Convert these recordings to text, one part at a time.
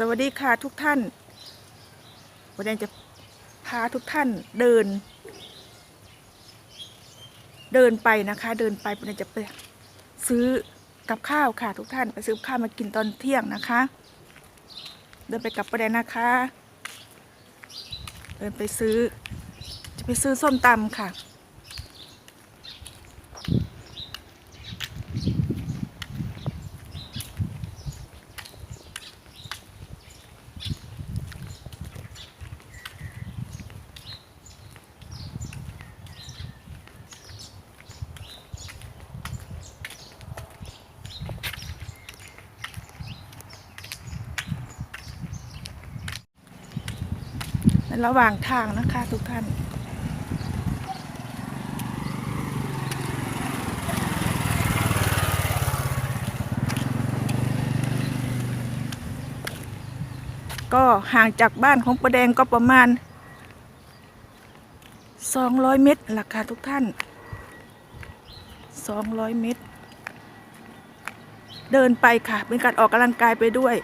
สวัสดีค่ะทุกท่าน วันนี้จะพาทุกท่านเดิน เดินไปนะคะ เดินไปวันนี้จะไปซื้อกับข้าวค่ะ ทุกท่านไปซื้อกับข้าวมากินตอนเที่ยงนะคะ เดินไปกับประเด็นนะคะ เดินไปซื้อจะไปซื้อส้มตำค่ะ ระหว่างทางนะคะทุกท่านก็ห่างจากบ้านของประแดงก็ประมาณ 200 เมตรล่ะค่ะทุกท่าน 200 เมตร เดินไปค่ะ เป็นการออกกำลังกายไปด้วย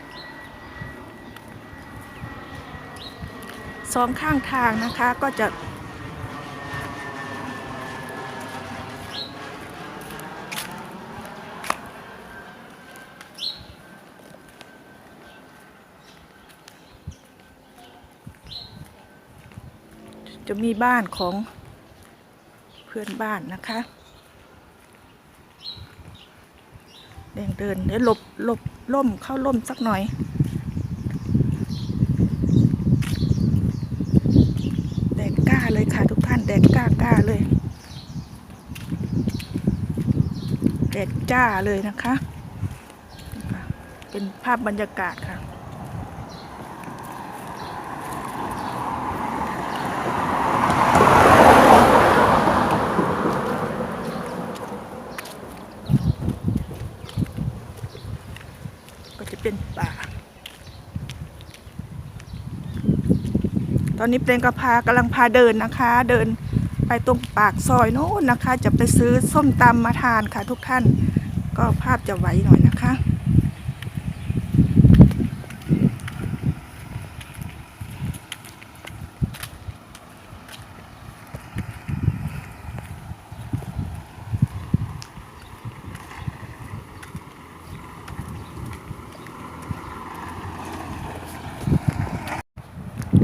สองข้างทางนะคะก็จะ จะมีบ้านของเพื่อนบ้านนะคะเดินเดินเดี๋ยวหลบหลบล่มเข้าล่มสักหน่อย แดดกล้าเลยค่ะทุกท่ากล้าเลยแดดจ้าเลยนะคะ เป็นภาพบรรยากาศค่ะก็จะเป็นป่า ตอนนี้เปลงกระพากำลังพาเดินนะคะ เดิน ไปตรงปากซอยโน้นนะคะ จะไปซื้อส้มตำมาทานค่ะทุกท่าน ก็ภาพจะไหวหน่อยนะคะ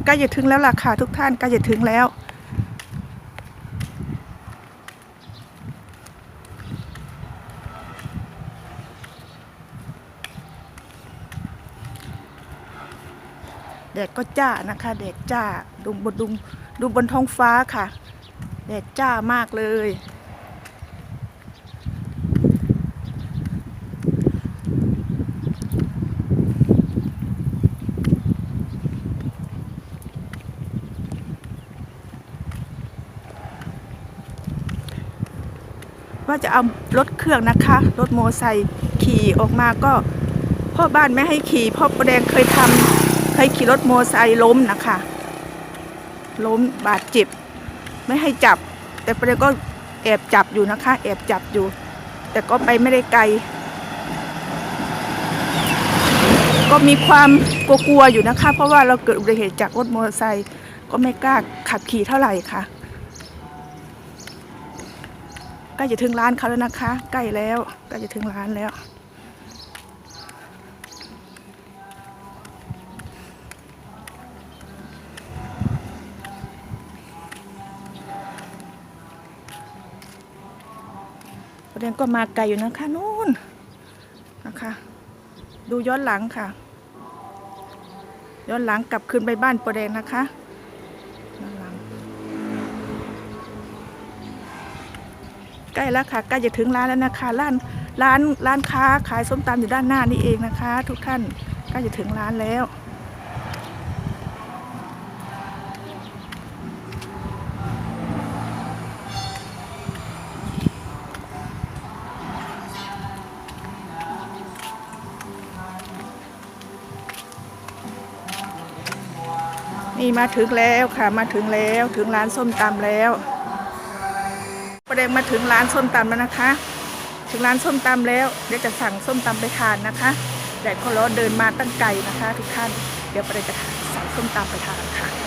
ใกล้จะถึงแล้วล่ะค่ะทุกท่านใกล้จะถึงแล้ว แดดก็จ้านะคะแดดจ้าดูบนดูดูบนท้องฟ้าค่ะแดดจ้ามากเลย ว่าจะเอารถเครื่องนะคะ รถโมไซค์ขี่ออกมาก็พ่อบ้านไม่ให้ขี่พ่อประแดงเคยทำ เคยขี่รถโมอไซค์ล้มนะคะ ล้มบาดเจ็บ ไม่ให้จับ แต่ประเดงก็แอบจับอยู่นะคะ แอบจับอยู่ แต่ก็ไปไม่ได้ไกล ก็มีความกลัวๆอยู่นะคะ เพราะว่าเราเกิดอุบัติเหตุจากรถมอเตอร์ไซค์ก็ไม่กล้าขับขี่เท่าไหร่ค่ะใกล้จะถึงร้านเขาแล้วนะคะ ใกล้แล้วใกล้จะถึงร้านแล้ว ประเด็นก็มาไกลอยู่นะคะนู่นนะคะ ดูย้อนหลังค่ะ ย้อนหลังกลับคืนไปบ้านประเด็นนะคะย้อนหลังใกล้แล้วค่ะใกล้จะถึงร้านแล้วนะคะร้านร้านร้านค้าขายส้มตำอยู่ด้านหน้านี่เองนะคะ ทุกท่านใกล้จะถึงร้านแล้ว นี่มาถึงแล้วค่ะมาถึงแล้วถึงร้านส้มตำแล้วประเด็นมาถึงร้านส้มตำแล้วนะคะ ถึงร้านส้มตำแล้วเดี๋ยวจะสั่งส้มตำไปทานนะคะแดดก็ร้อนเดินมาตั้งไกลนะคะ ทุกท่านเดี๋ยวประเด็นจะสั่งส้มตำไปทานค่ะ